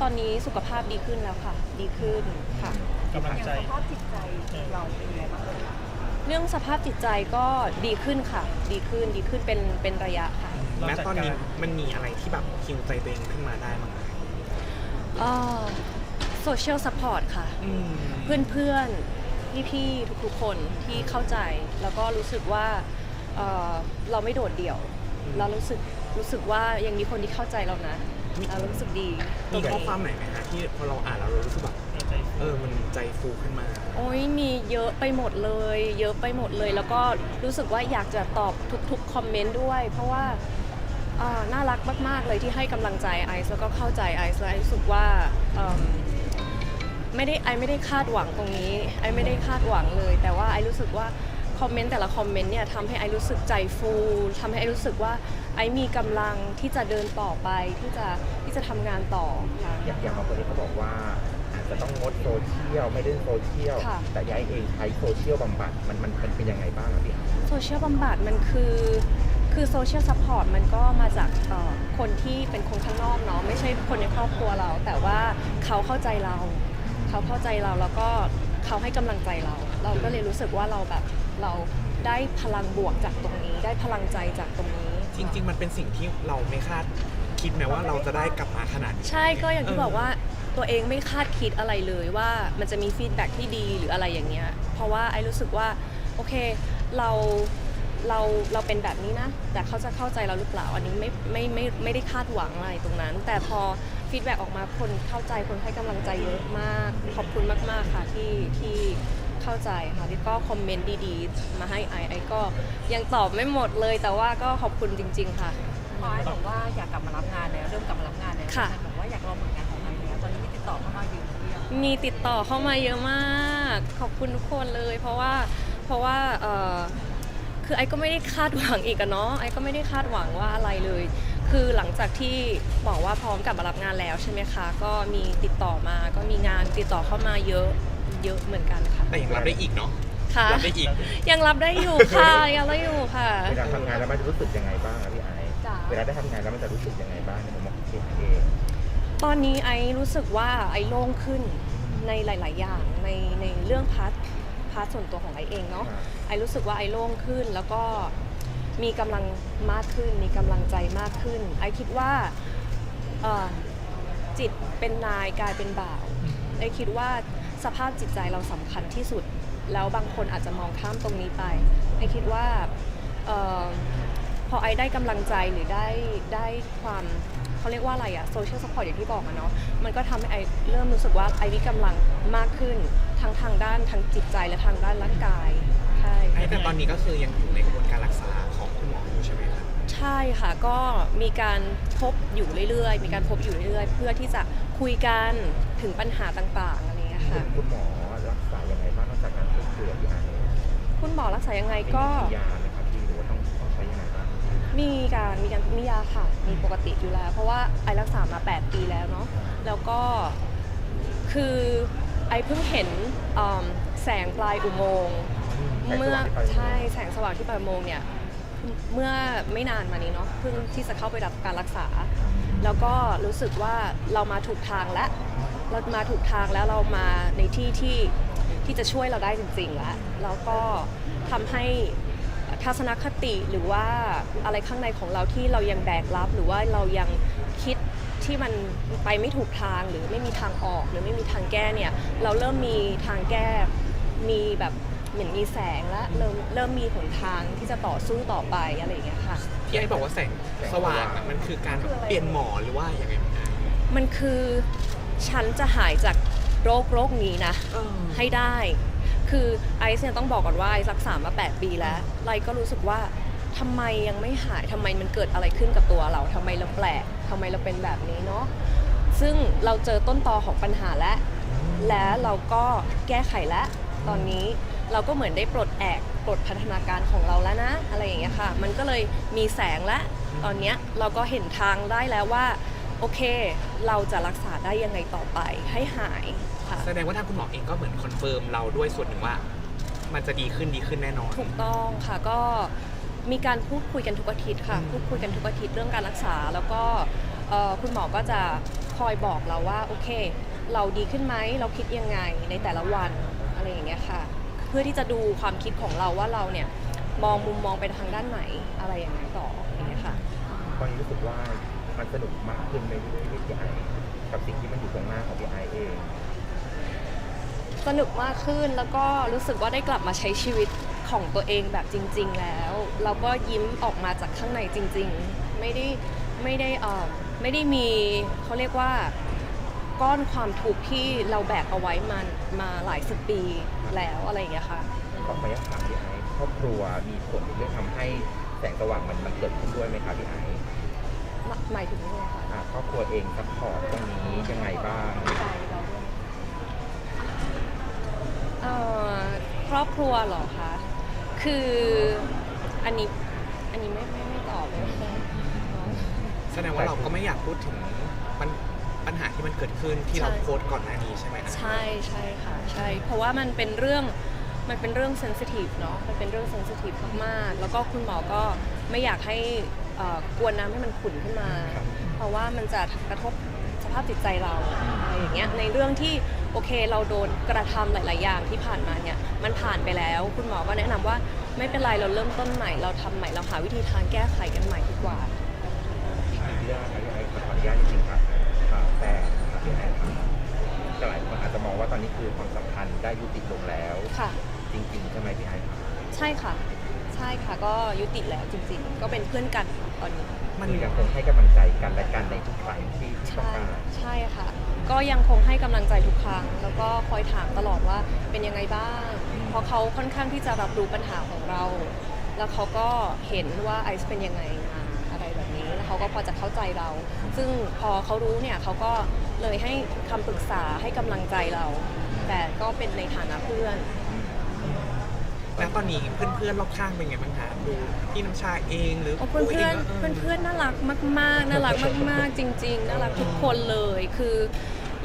ตอนนี้สุขภาพดีขึ้นแล้วค่ะ ดีขึ้นค่ะ กำลังอย่างใจ สภาพจิตใจเราเป็นยังไงบ้างเลยคะเรื่องสภาพจิตใจก็ดีขึ้นค่ะ ดีขึ้นดีขึ้นเป็นเป็นระยะค่ะแม้ตอนนี้มันมีอะไรที่แบบคิวใจตัวเองขึ้นมาได้มั้างไหมโซเชียลซัพพอร์ตค่ะ อืม เพื่อนเพื่อนพี่พี่ๆ ทุกๆ คนที่เข้าใจ แล้วก็รู้สึกว่าเอ่อเราไม่โดดเดี่ยวเรารู้สึกรู้สึกว่ายังมีคนที่เข้าใจเรานะ เรารู้สึกดีตรมีงข้อนี้ความไหนไหมฮะที่พอเราอ่านแล้วเรารู้สึกแบบใจเออมันใจฟูขึ้นมา โอ้ยมีเยอะไปหมดเลย เยอะไปหมดเลย แล้วก็รู้สึกว่าอยากจะตอบทุกๆคอมเมนต์ด้วย เพราะว่าอ่าน่ารักมากๆเลยที่ให้กำลังใจไอซ์แล้วก็เข้าใจไอซ์และไอซ์รู้สึกว่าเอิ่มไม่ได้ไอไม่ได้คาดหวังตรงนี้ ไอไม่ได้คาดหวังเลย แต่ว่าไอรู้สึกว่า คอมเมนต์แต่ละคอมเมนต์เนี่ยทำให้ไอรู้สึกใจฟูทำให้ไอรู้สึกว่าไอมีกำลังที่จะเดินต่อไปที่จะที่จะทำงานต่อค่ะ อย่างอย่างบางคนที่เขาบอกว่าอาจจะต้องงดโซเชียลไม่เล่นโซเชียลค่ะ แต่ยายเองใช้โซเชียลบำบัดมันมันมันเป็นยังไงบ้างอะพี่อาร์โซเชียลบำบัดมันคือคือโซเชียลซัพพอร์ตมันก็มาจากเอ่อคนที่เป็นคนข้างนอกเนาะไม่ใช่คนในครอบครัวเรา แต่ว่าเขาเข้าใจเรา เขาเข้าใจเราแล้วก็เขาให้กำลังใจเรา เราก็เลยรู้สึกว่าเราแบบ เราได้พลังบวกจากตรงนี้ ได้พลังใจจากตรงนี้ จริง ๆ มันเป็นสิ่งที่เราไม่คาดคิดไหมว่าเราจะได้กลับมาขนาดนี้ ใช่ก็อย่างที่บอกว่าตัวเองไม่คาดคิดอะไรเลยว่ามันจะมีฟีดแบ็กที่ดีหรืออะไรอย่างเงี้ยเพราะว่าไอ้รู้สึกว่า โอเคเราเราเราเป็นแบบนี้นะ แต่เขาจะเข้าใจเราหรือเปล่าอันนี้ไม่ไม่ไม่ไม่ได้คาดหวังอะไรตรงนั้น แต่พอฟีดแบ็กออกมาคนเข้าใจคนให้กำลังใจเยอะมาก ขอบคุณมาก ๆ ค่ะที่ที่ เข้าใจค่ะที่ก็คอมเมนต์ดีๆ มาให้ไอไอก็ยังตอบไม่หมดเลย แต่ว่าก็ขอบคุณจริง ๆ ค่ะ พอไอ้บอกว่าอยากกลับมารับงานแล้วเริ่มกลับมารับงานแล้วค่ะ บอกว่าอยากลองผลงานของไอ้แล้วตอนนี้มีติดต่อเข้ามาอยู่หรือยังมีติดต่อเข้ามาเยอะมาก ขอบคุณทุกคนเลย เพราะว่าเพราะว่าเออคือไอ้ก็ไม่ได้คาดหวังอีกอะเนาะไอ้ก็ไม่ได้คาดหวังว่าอะไรเลย คือหลังจากที่บอกว่าพร้อมกลับมารับงานแล้วใช่ไหมคะ ก็มีติดต่อมาก็มีงานติดต่อเข้ามาเยอะ เยอะเหมือนกันค่ะ แต่ยังรับได้อีกเนาะค่ะ รับได้อีก ยังรับได้อยู่ค่ะ ยังรับได้อยู่ค่ะเวลาทำงานแล้วมันรู้สึกยังไงบ้างอะพี่ไอซ์จ๋าเวลาได้ทำงานแล้วมันจะรู้สึกยังไงบ้างในมุมมองของพี่เองตอนนี้ไอรู้สึกว่าไอโล่งขึ้นในหลาย ๆ อย่างในในเรื่องพาร์ทพาร์ทส่วนตัวของไอเองเนาะ ไอรู้สึกว่าไอโล่งขึ้นแล้วก็มีกำลังมากขึ้น มีกำลังใจมากขึ้น ไอคิดว่าเอ่อจิตเป็นนายกายเป็นบ่าวไอคิดว่า สภาพจิตใจเราสำคัญที่สุด แล้วบางคนอาจจะมองข้ามตรงนี้ไปไอคิดว่าเออพอไอได้กำลังใจหรือได้ได้ความเขาเรียกว่าอะไรอะโซเชียลสปอร์ตอย่างที่บอกอะเนาะมันก็ทำให้ไอเริ่มรู้สึกว่าไอมีกำลังมากขึ้นทั้งทางด้านทั้งจิตใจและทางด้านร่างกายใช่แต่ตอนนี้ก็คือยังอยู่ในกระบวนการรักษาของคุณหมออยู่ใช่ไหมครับใช่ค่ะก็มีการพบอยู่เรื่อยๆ มีการพบอยู่เรื่อยๆ เพื่อที่จะคุยกันถึงปัญหาต่าง ๆอะไรอย่างเงี้ยคุค่ะณคุณหมอรักษายังไงบ้างนอกจากการพูดคุยกับพี่ไอซ์คุณหมอรักษายังไงก็มียาไหมครับพี่หรือว่าต้องต้องใช้ยังไงบ้างมีการมีการมียาค่ะ มีปกติอยู่แล้ว เพราะว่าไอรักษามา 8 ปีแล้วเนาะแล้วก็คือไอเพิ่งเห็นอืมแสงปลายอุโมงค์เมื่อใช่แสงสว่างที่ปลายอุโมงค์เนี่ยเมื่อไม่นานมานี้เนาะเพิ่งที่จะเข้าไปรับการรักษา แล้วก็รู้สึกว่าเรามาถูกทางแล้ว เรามาถูกทางแล้วเรามาในที่ที่ที่จะช่วยเราได้จริงๆแล้วแล้วก็ทำให้ทัศนคติหรือว่าอะไรข้างในของเราที่เรายังแบกรับ หรือว่าเรายังคิดที่มันไปไม่ถูกทางหรือไม่มีทางออกหรือไม่มีทางแก้เนี่ยเราเริ่มมีทางแก้มีแบบเหมือนมีแสงและเริ่มเริ่มมีหนทางที่จะต่อสู้ต่อไปอะไรอย่างเงี้ยค่ะที่ไอ้บอกว่าแสงสว่างอะมันคือการแบบเปลี่ยนหมอหรือว่ายังไงบ้างมันคือ ฉันจะหายจากโรคโรคนี้นะ ให้ได้ คือไอซ์เนี่ยต้องบอกก่อนว่าไอซ์รักษามา 8 ปีแล้วไลก็รู้สึกว่าทำไมยังไม่หายทำไมมันเกิดอะไรขึ้นกับตัวเราทำไมเราแปลกทำไมเราเป็นแบบนี้เนาะซึ่งเราเจอต้นตอของปัญหาแล้วและเราก็แก้ไขแล้วตอนนี้เราก็เหมือนได้ปลดแอกปลดพัฒนาการของเราแล้วนะ อะไรอย่างเงี้ยค่ะ มันก็เลยมีแสงแล้วตอนเนี้ยเราก็เห็นทางได้แล้วว่า โอเค เราจะรักษาได้ยังไงต่อไปให้หายค่ะแสดงว่าทางคุณหมอเองก็เหมือนคอนเฟิร์มเราด้วยส่วนหนึ่งว่า มันจะดีขึ้นดีขึ้นแน่นอน ถูกต้องค่ะก็มีการพูดคุยกันทุกอาทิตย์ค่ะอืมพูดคุยกันทุกอาทิตย์เรื่องการรักษา แล้วก็เอ่อคุณหมอก็จะคคอยบอกเราว่าโอเค เราดีขึ้นไหมเราคิดยังไงในแต่ละวันอะไรอย่างเงี้ยค่ะ เพื่อที่จะดูความคิดของเราว่าเราเนี่ยมองมุมมองไปทางด้านไหนอะไรอย่างไงต่ออย่างเงี้ยค่ะ ตอนนี้รู้สึกว่า มันสนุกมากขึ้นในชีวิตพี่ไอกับสิ่งที่มันอยู่ตรงหน้าของพี่ไอเองสนุกมากขึ้นแล้วก็รู้สึกว่าได้กลับมาใช้ชีวิตของตัวเองแบบจริง ๆ แล้วแล้วก็ยิ้มออกมาจากข้างในจริง ๆ ไม่ได้ไม่ได้เอ่อไม่ได้มีเขาเรียกว่าก้อนความทุกข์ที่เราแบกเอาไว้มามาหลายสิบปีแล้วอะไรอย่างเงี้ยค่ะขออนุญาตถามพี่ไอครอบครัวมีผลเรื่องทำให้แสงสว่างมันมันเกิดขึ้นด้วยไหมครับพี่ไอ หมหมายถึงยังไงคะอ่าครอบครัวเองซัพพอร์ตตรงนี้ยังไงบ้าง ใจเราด้วยเอ่อครอบครัวเหรอคะ คืออันนี้อันนี้ไม่ไม่ไม่ตอบเลยค่ะอ๋อแสดงว่าเราก็ไม่อยากพูดถึงปัญปัญหาที่มันเกิดขึ้นที่เราใช่โพสต์ก่อนหน้านี้ใช่ไหมคะใช่ใช่ค่ะใช่ เพราะว่ามันเป็นเรื่องมันเป็นเรื่องเซนซิทีฟเนาะมันเป็นเรื่องเซนซิทีฟมากๆแล้วก็คุณหมอก็ไม่อยากให้ เอ่อกวนน้ำให้มันขุ่นขึ้นมา เพราะว่ามันจะกระทบสภาพจิตใจเราอะไรอย่างเงี้ยในเรื่องที่โอเคเราโดนกระทำหลาย ๆ อย่างที่ผ่านมาเนี่ยมันผ่านไปแล้ว คุณหมอก็แนะนำว่าไม่เป็นไรเราเริ่มต้นใหม่เราทำใหม่เราหาวิธีทางแก้ไขกันใหม่ดีกว่าอีกหนึ่งเรื่องครับพี่ไอขออนุญาตจริงๆครับอ่าแต่ครับพี่ไอครับแต่หลายคนอาจจะมองว่าตอนนี้คือความสัมพันธ์ได้ยุติลงแล้ว ค่ะ จริงๆใช่ไหมพี่ไอครับ ใช่ค่ะ ใช่ค่ะก็ยุติแล้วจริงๆ ก็เป็นเพื่อนกันตอนนี้ มันยังคงให้กำลังใจกันและกันในทุกครั้งที่ที่ต้องใช่การใช่ค่ะ ก็ยังคงให้กำลังใจทุกครั้ง แล้วก็คอยถามตลอดว่าเป็นยังไงบ้าง เพราะเขาค่อนข้างที่จะรับรู้ปัญหาของเรา แล้วเขาก็เห็นว่าไอซ์เป็นยังไงมาอะไรแบบนี้ แล้วเขาก็พอจะเข้าใจเรา ซึ่งพอเขารู้เนี่ยเขาก็เลยให้คำปรึกษาให้กำลังใจเรา แต่ก็เป็นในฐานะเพื่อน แล้วตอนนี้เพื่อนๆรอบข้างเป็นไงบ้างคะดูพี่น้ำชาเองหรือโอ้เพื่อนปูเพื่อนงก็เพื่อนเพื่อนๆน่ารักมาก ๆ น่ารักมาก ๆ จริง ๆ น่ารักทุกคนเลยคือ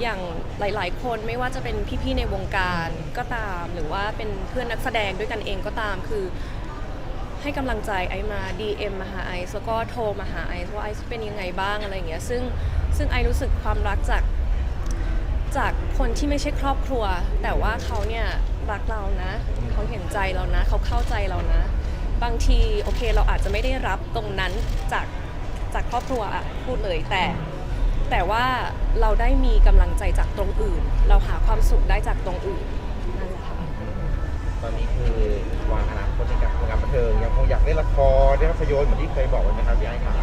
อย่างหลาย ๆ คนไม่ว่าจะเป็นพี่ๆในวงการก็ตาม หรือว่าเป็นเพื่อนนักแสดงด้วยกันเองก็ตามคือ ให้กำลังใจไอซ์มา DM มาหาไอซ์แล้วก็โทรมาหาไอซ์ว่าไอซ์เป็นยังไงบ้างอะไรอย่างเงี้ยซึ่งซึ่งไอซ์รู้สึกความรักจากจากคนที่ไม่ใช่ครอบครัว แต่ว่าเขาเนี่ย รักเรานะ เขาเห็นใจเรานะ เขาเข้าใจเรานะ บางทีโอเคเราอาจจะไม่ได้รับตรงนั้นจากจากครอบครัวอะพูดเลยแต่ แต่ว่าเราได้มีกำลังใจจากตรงอื่น เราหาความสุขได้จากตรงอื่นนั่นแหละค่ะตอนนี้คือวางอนาคตในการทำงานบันเทิงยังคงอยากเล่นละครเล่นภาพยนตร์เหมือนที่เคยบอกไว้ไหมครับพี่ไอ้ครับ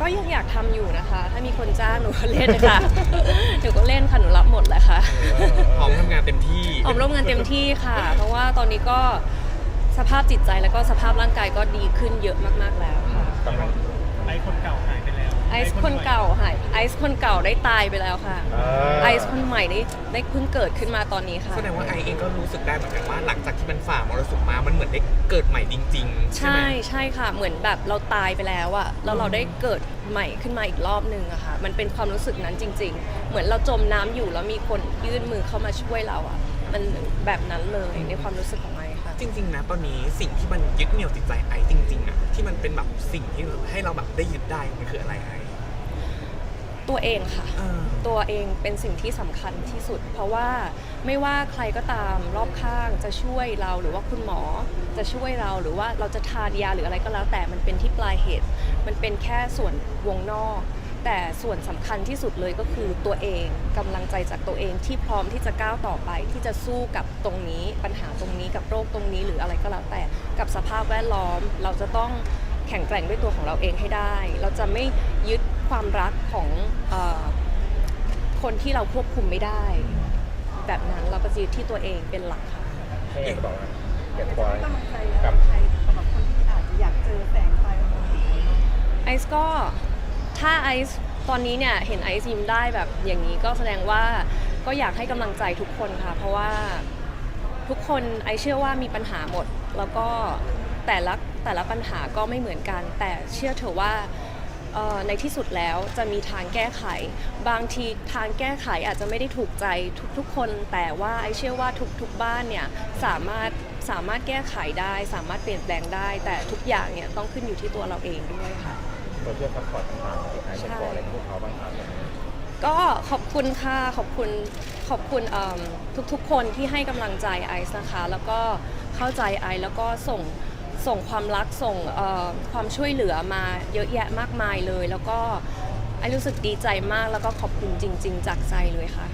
ก็ยังอยากทำอยู่นะคะ ถ้ามีคนจ้างหนูก็เล่นค่ะ หนูก็เล่นค่ะหนูรับหมดแหละค่ะพร้อ ออมร่วมงานเต็มที่ค่ะ เพราะว่าตอนนี้ก็สภาพจิตใจแล้วก็สภาพร่างกายก็ดีขึ้นเยอะมากๆแล้วค่ะกำลังไอคนเก่าหายไปแล้วไอซ์คนเก่าหายไอซ์คนเก่าได้ตายไปแล้วค่ะ เอ่อไอซ์คนใหม่ได้ได้เพิ่งเกิดขึ้นมาตอนนี้ค่ะ แสดงว่าไอเองก็รู้สึกได้เหมือนกันว่าหลังจากที่มันฝ่ามรสุมมา มันเหมือนได้เกิดใหม่จริง ๆ ใช่ไหใช่มใช่ค่ะ เหมือนแบบเราตายไปแล้วอะแล้วเราได้เกิดใหม่ขึ้นมาอีกรอบนึงอะค่ะ มันเป็นความรู้สึกนั้นจริง ๆ เหมือนเราจมน้ำอยู่แล้วมีคนยื่นมือเข้ามาช่วยเราอะ มันแบบนั้นเลยในความรู้สึกของไอค่ะ จริง ๆ นะ ตอนนี้สิ่งที่มันยึดเหนี่ยวจิตใจไอจริงๆอะที่มันเป็นแบบสิ่งที่ให้เราแบบได้ยึดได้มันคืออะไรไอตัวเองค่ะ เออ ตัวเองเป็นสิ่งที่สำคัญที่สุด เพราะว่าไม่ว่าใครก็ตามรอบข้างจะช่วยเราหรือว่าคุณหมอจะช่วยเราหรือว่าเราจะทานยาหรืออะไรก็แล้วแต่มันเป็นที่ปลายเหตุ มันเป็นแค่ส่วนวงนอก แต่ส่วนสำคัญที่สุดเลยก็คือตัวเองกำลังใจจากตัวเองที่พร้อมที่จะก้าวต่อไป ที่จะสู้กับตรงนี้ ปัญหาตรงนี้กับโรคตรงนี้หรืออะไรก็แล้วแต่กับสภาพแวดล้อม เราจะต้องแข็งแกร่งด้วยตัวของเราเองให้ได้ เราจะไม่ยึดความรักของเออคนที่เราควบคุมไม่ได้ แบบนั้นเราก็จะยึดที่ตัวเองเป็นหลักค่ะให้อยากจะบอกว่าอยากจะจะบอกให้ว่ากำลังใจแล้วใครสำหรับคนที่อาจจะอยากเจอแสงไฟของเราไอซ์ก็ ถ้าไอซ์ตอนนี้เนี่ยเห็นไอซ์ยิ้มได้แบบอย่างนี้ก็แสดงว่าก็อยากให้กำลังใจทุกคนค่ะ เพราะว่าทุกคนไอซ์เชื่อว่ามีปัญหาหมด แล้วก็แต่ละแต่ละปัญหาก็ไม่เหมือนกัน แต่เชื่อเถอะว่าเอ่อในที่สุดแล้วจะมีทางแก้ไข บางทีทางแก้ไขอาจจะไม่ได้ถูกใจทุกๆคน แต่ว่าไอซ์เชื่อว่าทุกๆบ้านเนี่ยสามารถสามารถแก้ไขได้ สามารถเปลี่ยนแปลงได้ แต่ทุกอย่างเนี่ยต้องขึ้นอยู่ที่ตัวเราเองด้วยค่ะ โซเชียลซัพพอร์ตต่างๆพี่ไอ้จะบอกอะไรพวกเขาบ้างครับก็ขอบคุณค่ะขอบคุณขอบคุณทุกๆ คนที่ให้กำลังใจไอซ์นะคะ แล้วก็เข้าใจไอซ์แล้วก็ส่งส่งความรักส่งความช่วยเหลือมาเยอะแยะมากมายเลย แล้วก็ไอรู้สึกดีใจมากแล้วก็ขอบคุณจริง ๆ จากใจเลยค่ะ